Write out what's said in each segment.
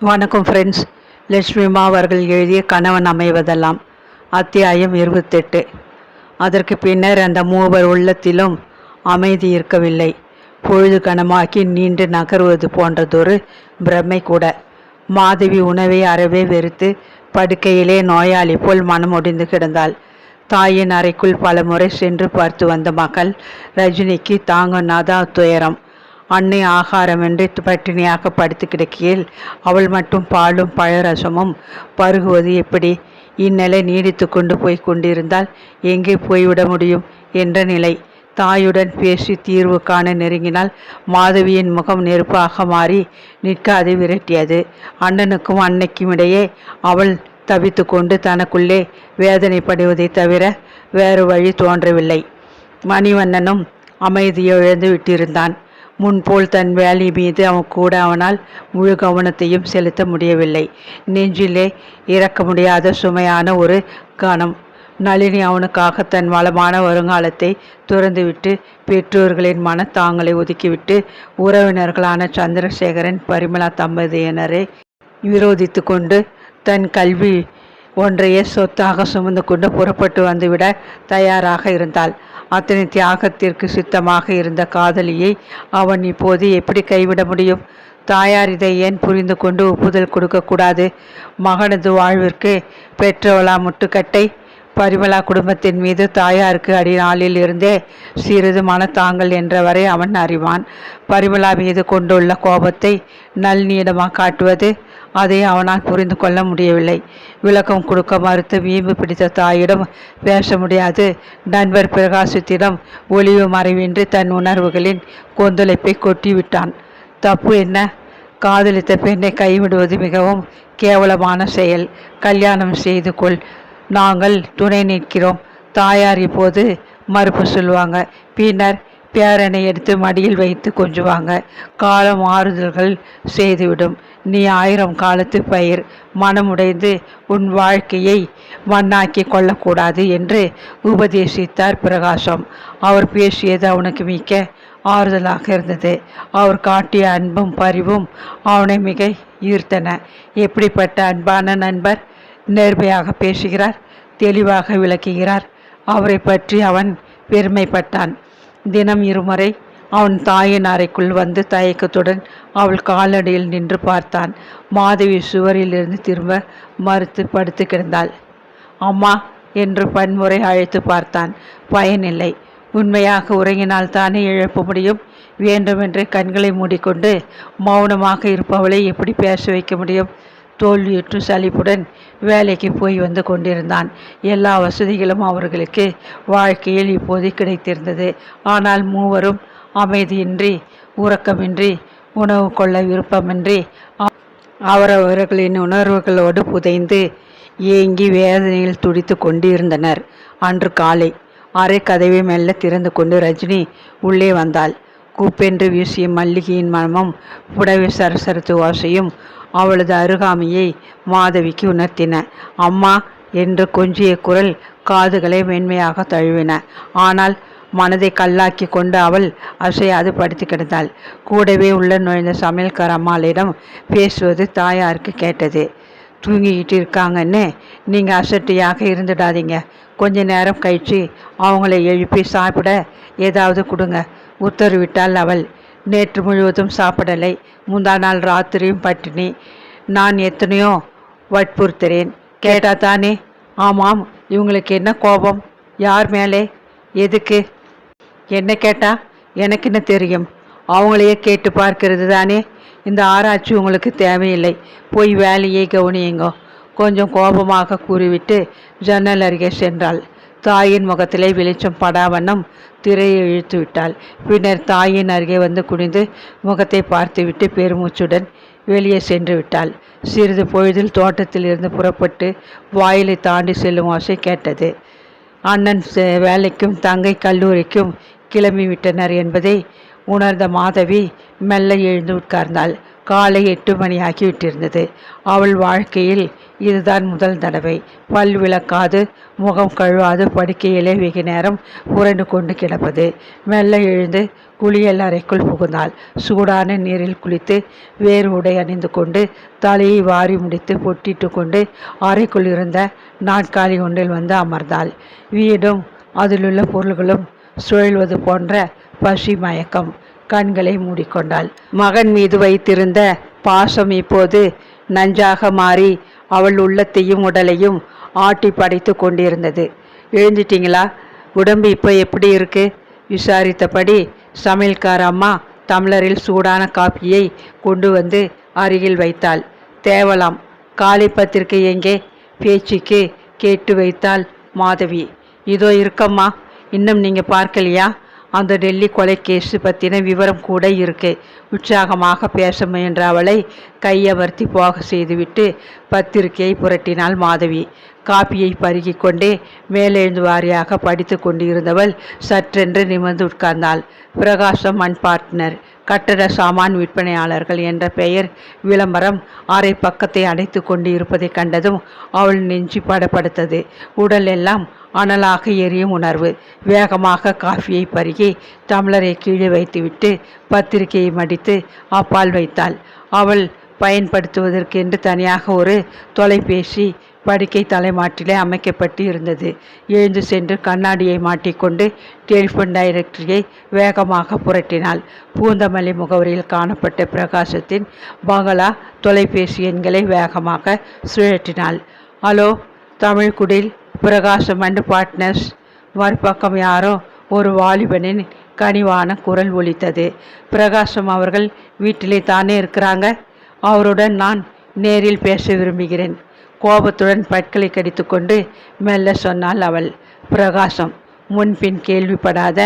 வணக்கம் ஃப்ரெண்ட்ஸ் லட்சுமிமா அவர்கள் எழுதிய கணவன் அமைவதெல்லாம் அத்தியாயம் இருபத்தெட்டு. அதற்கு பின்னர் அந்த மூவர் உள்ளத்திலும் அமைதி இருக்கவில்லை. பொழுது கனமாக்கி நீண்டு நகருவது போன்றதொரு பிரமை கூட. மாதவி உணவை அறவே வெறுத்து படுக்கையிலே நோயாளி போல் மனமுடிந்து கிடந்தாள். தாயின் அறைக்குள் பலமுறை சென்று பார்த்து வந்த மகள் ரஜினிக்கு தாங்கனாதா துயரம். அன்னை ஆகாரமின்றி பட்டினியாக படுத்து கிடக்கையில் அவள் மட்டும் பாலும் பழரசமும் பருகுவது எப்படி? இந்நிலை நீடித்து கொண்டு போய் கொண்டிருந்தால் எங்கே போய்விட முடியும் என்ற நிலை. தாயுடன் பேசி தீர்வு காண நெருங்கினால் மாதவியின் முகம் நெருப்பாக மாறி நிற்காது விரட்டியது. அண்ணனுக்கும் அன்னைக்கும் இடையே அவள் தவித்து கொண்டு தனக்குள்ளே வேதனைப்படுவதை தவிர வேறு வழி தோன்றவில்லை. மணிவண்ணனும் அமைதியை இழந்து விட்டிருந்தான். முன்போல் தன் வேலை மீது அவன் கூட அவனால் முழு கவனத்தையும் செலுத்த முடியவில்லை. நெஞ்சிலே இறக்க முடியாத சுமையான ஒரு கணம். நளினி அவனுக்காக தன் வளமான வருங்காலத்தை துறந்துவிட்டு பெற்றோர்களின் மனத்தாங்களை ஒதுக்கிவிட்டு உறவினர்களான சந்திரசேகரன் பரிமளா தம்பதியினரை விரோதித்து கொண்டு தன் கல்வி ஒன்றையே சொத்தாக சுமந்து கொண்டு புறப்பட்டு வந்துவிட தயாராக இருந்தாள். அத்தனை தியாகத்திற்கு சித்தமாக இருந்த காதலியை அவன் இப்போது எப்படி கைவிட முடியும்? தாயார் இதை ஏன் புரிந்து கொண்டு ஒப்புதல் கொடுக்கக்கூடாது மகனது வாழ்விற்கு பெற்றவளா முட்டுக்கட்டை? பரிமலா குடும்பத்தின் மீது தாயாருக்கு அடிநாளில் இருந்தே சிறிது மனத்தாங்கல் என்றவரை அவன் அறிவான். பரிமலா மீது கொண்டுள்ள கோபத்தை நல்நீடமாக காட்டுவது? அதை அவனால் புரிந்து கொள்ள முடியவில்லை. விளக்கம் கொடுக்க மறுத்து வீம்பு பிடித்த தாயிடம் பேச முடியாது. நண்பர் பிரகாசத்திடம் ஒளிவு மறைவின்றி தன் உணர்வுகளின் கொந்தளிப்பை கொட்டிவிட்டான். தப்பு என்ன? காதலித்த பெண்ணை கைவிடுவது மிகவும் கேவலமான செயல். கல்யாணம் செய்து கொள். நாங்கள் துணை நிற்கிறோம். தாயார் இப்போது மறுப்பு சொல்லுவாங்க. பின்னர் பேரனை எடுத்து மடியில் வைத்து கொஞ்சுவாங்க. காலம் ஆறுதல்கள் செய்துவிடும். நீ ஆயிரம் காலத்து பயிர். மனமுடைந்து உன் வாழ்க்கையை மண்ணாக்கி கொள்ளக்கூடாது என்று உபதேசித்தார் பிரகாசம். அவர் பேசியது அவனுக்கு மிக்க ஆறுதலாக இருந்தது. அவர் காட்டிய அன்பும் பரிவும் அவனை மிக ஈர்த்தன. எப்படிப்பட்ட அன்பான நண்பர் நேர்மையாக பேசுகிறார் தெளிவாக விளக்குகிறார். அவரை பற்றி அவன் பெருமைப்பட்டான். தினம் இருமுறை அவன் தாயின் அறைக்குள் வந்து தயக்கத்துடன் அவள் காலடியில் நின்று பார்த்தான். மாதவி சுவரிலிருந்து திரும்ப மறுத்து படுத்து கிடந்தாள். அம்மா என்று பன்முறை அழைத்து பார்த்தான். பயனில்லை. உண்மையாக உறங்கினால் தானே எழுப்ப முடியும்? வேண்டுமென்று கண்களை மூடிக்கொண்டு மௌனமாக இருப்பவளை எப்படி பேச வைக்க முடியும்? தோல்வியுற்று சலிப்புடன் வேலைக்கு போய் வந்து கொண்டிருந்தான். எல்லா வசதிகளும் அவர்களுக்கு வாழ்க்கையில் இப்போது கிடைத்திருந்தது. ஆனால் மூவரும் அமைதியின்றி உறக்கமின்றி உணவு கொள்ள விருப்பமின்றி அவரவர்களின் உணர்வுகளோடு புதைந்து ஏங்கி வேதனையில் துடித்து கொண்டிருந்தனர். அன்று காலை அரை கதவை மெல்ல திறந்து கொண்டு ரஜினி உள்ளே வந்தாள். கூப்பென்று வீசிய மல்லிகையின் மனமும் புடவை சரசரத்து ஓசையும் அவளது அருகாமையை மாதவிக்கு உணர்த்தின. அம்மா என்று கொஞ்சிய குரல் காதுகளை மென்மையாக தழுவின. ஆனால் மனதை கல்லாக்கி கொண்டு அவள் அசையாது படுத்து கிடந்தாள். கூடவே உள்ள நுழைந்த சமையல்கார அம்மாளிடம் பேசுவது தாயாருக்கு கேட்டது. தூங்கிக்கிட்டு இருக்காங்கன்னு நீங்கள் அசட்டியாக இருந்துடாதீங்க. கொஞ்ச நேரம் கழித்து அவங்கள எழுப்பி சாப்பிட ஏதாவது கொடுங்க. உத்தரவிட்டாள் அவள். நேற்று முழுவதும் சாப்பிடலை. முந்தா நாள் ராத்திரியும் பட்டினி. நான் எத்தனையோ வற்புறுத்துறேன். கேட்டா தானே? ஆமாம் இவங்களுக்கு என்ன கோபம்? யார் மேலே? எதுக்கு? என்ன கேட்டா? எனக்கு என்ன தெரியும்? அவங்களையே கேட்டு பார்க்கிறது தானே? இந்த ஆராய்ச்சி உங்களுக்கு தேவையில்லை. போய் வேலையை கவனியுங்கோ. கொஞ்சம் கோபமாக கூறிவிட்டு ஜன்னல் அருகே சென்றாள். தாயின் முகத்திலே வெளிச்சம் படாவண்ணம் திரையை இழுத்து விட்டாள். பின்னர் தாயின் அருகே வந்து குனிந்து முகத்தை பார்த்துவிட்டு பெருமூச்சுடன் வெளியே சென்று விட்டாள். சிறிது பொழுதில் தோட்டத்தில் இருந்து புறப்பட்டு வாயிலை தாண்டி செல்லும் ஓசை கேட்டது. அண்ணன் வேலைக்கும் தங்கை கல்லூரிக்கும் கிளம்பி விட்டனர் என்பதை உணர்ந்த மாதவி மெல்ல எழுந்து உட்கார்ந்தாள். காலை எட்டு மணி ஆகிவிட்டிருந்தது. அவள் வாழ்க்கையில் இதுதான் முதல் தடவை. பல் விளக்காது முகம் கழுவாது படுக்கையிலே வெகு நேரம் புரண்டு கொண்டு கிடப்பது. மெல்ல எழுந்து குளியல் அறைக்குள் புகுந்தாள். சூடான நீரில் குளித்து வேறு உடை அணிந்து கொண்டு தலையை வாரி முடித்து பொட்டிட்டு கொண்டு அறைக்குள் இருந்த நாட்காலி ஒன்றில் வந்து அமர்ந்தாள். வீடும் அதிலுள்ள பொருள்களும் சுழல்வது போன்ற பசி மயக்கம். கண்களை மூடிக்கொண்டாள். மகன் மீது வைத்திருந்த பாசம் இப்போது நஞ்சாக மாறி அவள் உள்ளத்தையும் உடலையும் ஆட்டி படைத்து கொண்டிருந்தது. எழுந்துட்டீங்களா? உடம்பு இப்போ எப்படி இருக்கு? விசாரித்தபடி சமையல்கார அம்மா டம்ளரில் சூடான காப்பியை கொண்டு வந்து அருகில் வைத்தாள். தேவலாம் காலை பத்திரிக்கை எங்கே? பேச்சுக்கு கேட்டு வைத்தாள் மாதவி. இதோ இருக்கம்மா இன்னும் நீங்கள் பார்க்கலையா? அந்த டெல்லி கொலை கேஸ் பற்றின விவரம் கூட இருக்கு. உற்சாகமாக பேச முயன்ற அவளை கையமர்த்தி போக செய்துவிட்டு பத்திரிகையை புரட்டினாள் மாதவி. காப்பியை பருகி கொண்டே மேலெழுந்து வாரியாக படித்து கொண்டிருந்தவள் சற்றென்று நிமிர்ந்து உட்கார்ந்தாள். பிரகாசம் அண்ட் பார்ட்னர். கட்டட சாமான் விற்பனையாளர்கள் என்ற பெயர் விளம்பரம் அரை பக்கத்தை அடைத்து கொண்டு இருப்பதை கண்டதும் அவள் நெஞ்சு படப்படுத்தது உடல் எல்லாம் அனலாக எரியும் உணர்வு. வேகமாக காஃபியை பருகி டம்ளரை கீழே வைத்துவிட்டு பத்திரிகையை மடித்து அப்பால் வைத்தாள். அவள் பயன்படுத்துவதற்கென்று தனியாக ஒரு தொலைபேசி படுக்கை தலைமாட்டிலே அமைக்கப்பட்டு இருந்தது எழுந்து சென்று கண்ணாடியை மாட்டிக்கொண்டு டெலிஃபோன் டைரக்டரியை வேகமாக புரட்டினாள். பூந்தமல்லி முகவரியில் காணப்பட்ட பிரகாசத்தின் பங்களா தொலைபேசி எண்களை வேகமாக சுழற்றினாள். ஹலோ தமிழ்குடில் பிரகாசம் அண்ட் பார்ட்னர்ஸ். மறுபக்கம் யாரோ ஒரு வாலிபனின் கனிவான குரல் ஒலித்தது. பிரகாசம் அவர்கள் வீட்டிலே தானே இருக்கிறாங்க. அவருடன் நான் நேரில் பேச விரும்புகிறேன். கோபத்துடன் பற்களை கடித்துக்கொண்டு மெல்ல சொன்னாள் அவள். பிரகாசம் முன்பின் கேள்விப்படாத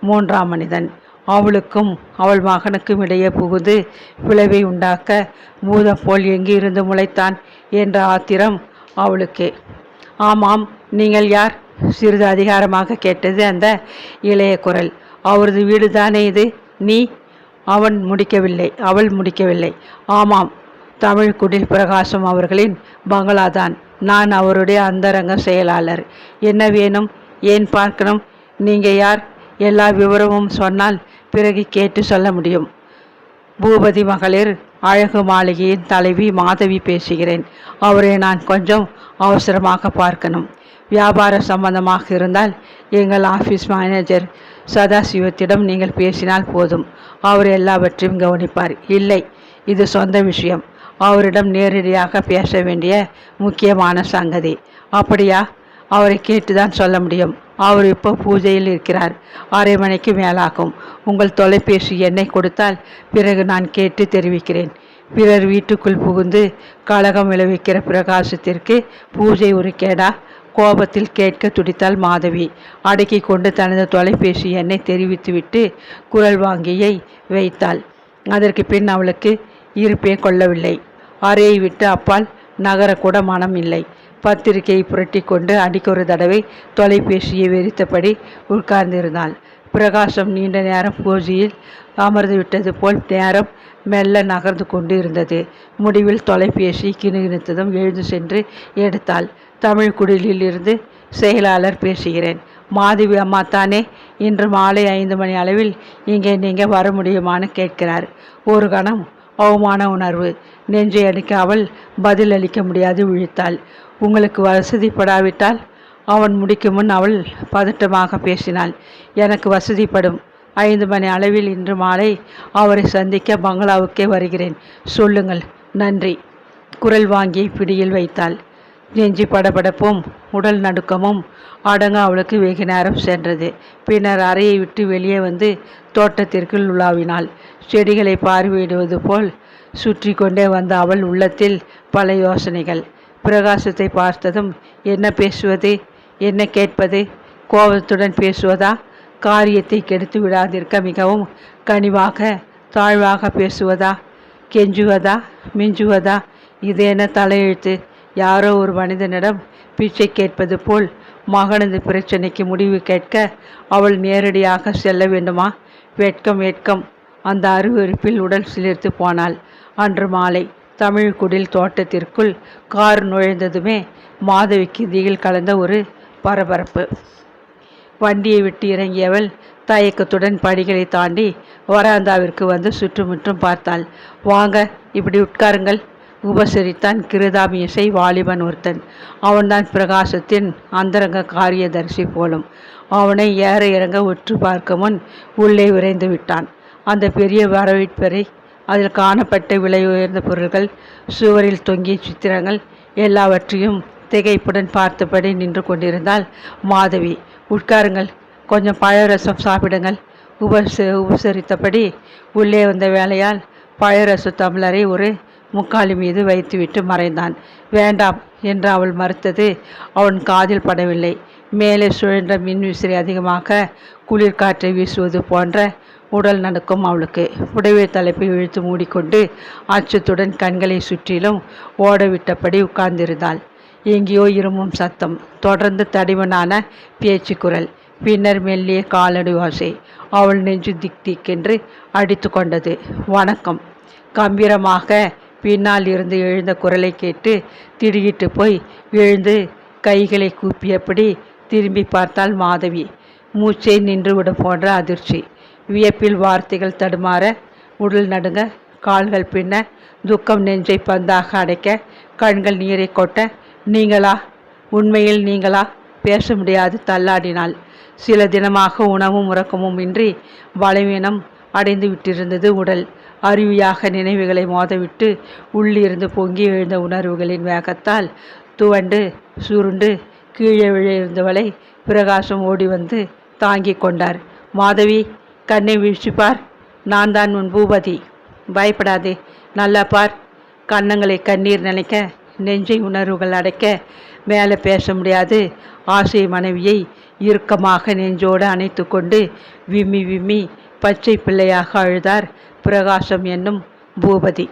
மூன்றாம் மனிதன். அவளுக்கும் அவள் மகனுக்கும் இடையே புகுந்து விளைவை உண்டாக்க பூதம் போல் எங்கிருந்து முளைத்தான் என்ற ஆத்திரம் அவளுக்கு. ஆமாம் நீங்கள் யார்? சிறிது அதிகாரமாக கேட்டது அந்த இளைய குரல். அவரது வீடு தானே இது? நீ? அவன் முடிக்கவில்லை அவள் முடிக்கவில்லை. ஆமாம் தமிழ் குடில் பிரகாசம் அவர்களின் பங்களாதான். நான் அவருடைய அந்தரங்க செயலாளர். என்ன வேணும்? ஏன் பார்க்கணும்? நீங்கள் யார்? எல்லா விவரமும் சொன்னால் பிறகு கேட்டு சொல்ல முடியும். பூபதி மகளிர் அழகு மாளிகையின் தலைவி மாதவி பேசுகிறேன். அவரை நான் கொஞ்சம் அவசரமாக பார்க்கணும். வியாபார சம்பந்தமாக இருந்தால் எங்கள் ஆஃபீஸ் மேனேஜர் சதாசிவத்திடம் நீங்கள் பேசினால் போதும். அவர் எல்லாவற்றையும் கவனிப்பார். இல்லை இது சொந்த விஷயம். அவரிடம் நேரடியாக பேச வேண்டிய முக்கியமான சங்கதி. அப்படியா? அவரை கேட்டுதான் சொல்ல முடியும். அவர் இப்போ பூஜையில் இருக்கிறார். அரை மணிக்கு மேலாகும். உங்கள் தொலைபேசி எண்ணை கொடுத்தால் பிறகு நான் கேட்டு தெரிவிக்கிறேன். பிறர் வீட்டுக்குள் புகுந்து கலகம் விளைவிக்கிற பிரகாசத்திற்கு பூஜை ஒரு கேடா கோபத்தில் கேட்க துடித்தாள் மாதவி. அடக்கி கொண்டு தனது தொலைபேசி எண்ணை தெரிவித்துவிட்டு குரல் வாங்கியை வைத்தாள். அதற்கு பின் அவளுக்கு இருப்பே கொள்ளவில்லை. அறையை விட்டு அப்பால் நகரக்கூட மனம் இல்லை. பத்திரிகையை புரட்டி கொண்டு அடிக்கொரு தடவை தொலைபேசியை வெறித்தபடி உட்கார்ந்திருந்தாள். பிரகாசம் நீண்ட நேரம் பூஜையில் அமர்ந்து விட்டது போல் நேரம் மெல்ல நகர்ந்து கொண்டு இருந்தது முடிவில் தொலைபேசி கிணுகிணுத்ததும் எழுந்து சென்று எடுத்தாள். தமிழ் குடிலில் இருந்து செயலாளர் பேசுகிறேன். மாதவி அம்மா தானே? இன்று மாலை ஐந்து மணி அளவில் இங்கே நீங்கள் வர முடியுமான்னு கேட்கிறார். ஒரு கணம் அவமான உணர்வு. நெஞ்சை அடிக்க அவள் பதில் அளிக்க முடியாது விழித்தாள். உங்களுக்கு வசதிப்படாவிட்டால் அவன் முடிக்கும் முன் அவள் பதட்டமாக பேசினாள். எனக்கு வசதிப்படும் ஐந்து மணி அளவில் இன்று மாலை அவரை சந்திக்க பங்களாவுக்கே வருகிறேன். சொல்லுங்கள். நன்றி. குரல் வாங்கி பிடியில் வைத்தாள். நெஞ்சி படபடப்பும் உடல் நடுக்கமும் அடங்க அவளுக்கு வெகு நேரம் சென்றது. பின்னர் அறையை விட்டு வெளியே வந்து தோட்டத்திற்குள் உலாவினாள். செடிகளை பார்வையிடுவது போல் சுற்றி கொண்டே வந்த அவள் உள்ளத்தில் பல யோசனைகள். பிரகாசத்தை பார்த்ததும் என்ன பேசுவது என்ன கேட்பது கோபத்துடன் பேசுவதா காரியத்தை கெடுத்து விடாதிருக்க மிகவும் கனிவாக தாழ்வாக பேசுவதா கெஞ்சுவதா மிஞ்சுவதா இது என்ன தலையெழுத்து யாரோ ஒரு மனிதனிடம் பிச்சை கேட்பது போல் மகனது பிரச்சனைக்கு முடிவு கேட்க அவள் நேரடியாக செல்ல வேண்டுமா? வெட்கம் வெட்கம். அந்த அருவருப்பில் உடல் சிலிர்த்து போனாள். அன்று மாலை தமிழ்குடில் தோட்டத்திற்குள் கார் நுழைந்ததுமே மாதவிக்கு திகில் கலந்த ஒரு பரபரப்பு. வண்டியை விட்டு இறங்கியவள் தயக்கத்துடன் படிகளை தாண்டி வராந்தாவிற்கு வந்து சுற்றுமுற்றும் பார்த்தாள். வாங்க இப்படி உட்காருங்கள். உபசரித்தான் கிருதாமியசை வாலிபன் ஒருத்தன். அவன்தான் பிரகாசத்தின் அந்தரங்க காரியதரிசி போலும். அவனை ஏற இறங்க உற்று பார்க்க முன் உள்ளே விரைந்து விட்டான். அந்த பெரிய வரவேற்பறை அதில் காணப்பட்ட விலை உயர்ந்த பொருள்கள் சுவரில் தொங்கிய சித்திரங்கள் எல்லாவற்றையும் திகைப்புடன் பார்த்தபடி நின்று கொண்டிருந்தால் மாதவி. உட்காருங்கள் கொஞ்சம் பழரசம் சாப்பிடுங்கள் உபச உபசரித்தபடி உள்ளே வந்த வேலையால் பழரச தமிழரை ஒரு முக்காலி மீது வைத்துவிட்டு மறைந்தான். வேண்டாம் என்று அவள் மறுத்தது அவன் காதில் படவில்லை. மேலே சுழன்ற மின்விசிறி அதிகமாக குளிர்காற்றை வீசுவது போன்ற உடல் நடுக்கும் அவளுக்கு. புடவை தலைப்பை இழுத்து மூடிக்கொண்டு அச்சத்துடன் கண்களை சுற்றிலும் ஓடவிட்டபடி உட்கார்ந்திருந்தாள். எங்கேயோ இருமும் சத்தம் தொடர்ந்து தடிமனான பேச்சு குரல் பின்னர் மெல்லிய காலடி வாசை அவள் நெஞ்சு திக் திக்கென்று அடித்து கொண்டது. வணக்கம். கம்பீரமாக பின்னால் இருந்து எழுந்த குரலை கேட்டு திடுகிட்டு போய் எழுந்து கைகளை கூப்பியபடி திரும்பி பார்த்தாள் மாதவி. மூச்சை நின்றுவிட போன்ற அதிர்ச்சி. வியப்பில் வார்த்தைகள் தடுமாற உடல் நடுங்க கால்கள் பின்ன துக்கம் நெஞ்சை பந்தாக அடைக்க கண்கள் நீரை கொட்ட நீங்களா? உண்மையில் நீங்களா? பேச முடியாது தள்ளாடினாள். சில தினமாக உணவும் உறக்கமும் இன்றி பலவீனம் அடைந்து விட்டிருந்தது உடல். அருவியாக நினைவுகளை மோதவிட்டு உள்ளிருந்து பொங்கி எழுந்த உணர்வுகளின் வேகத்தால் துவண்டு சுருண்டு கீழே விழிருந்தவளை பிரகாசம் ஓடி வந்து தாங்கி கொண்டார். மாதவி கண்ணை வீழ்ச்சிப்பார் நான் தான் உன் பூபதி. பயப்படாதே. நல்லா பார். கன்னங்களை கண்ணீர் நினைக்க நெஞ்சை உணர்வுகள் அடைக்க மேலே பேச முடியாது. ஆசை மனைவியை இறுக்கமாக நெஞ்சோடு அணைத்து கொண்டு விம்மி விம்மி பச்சை பிள்ளையாக அழுதார் பிரகாசம் என்னும் பூபதி.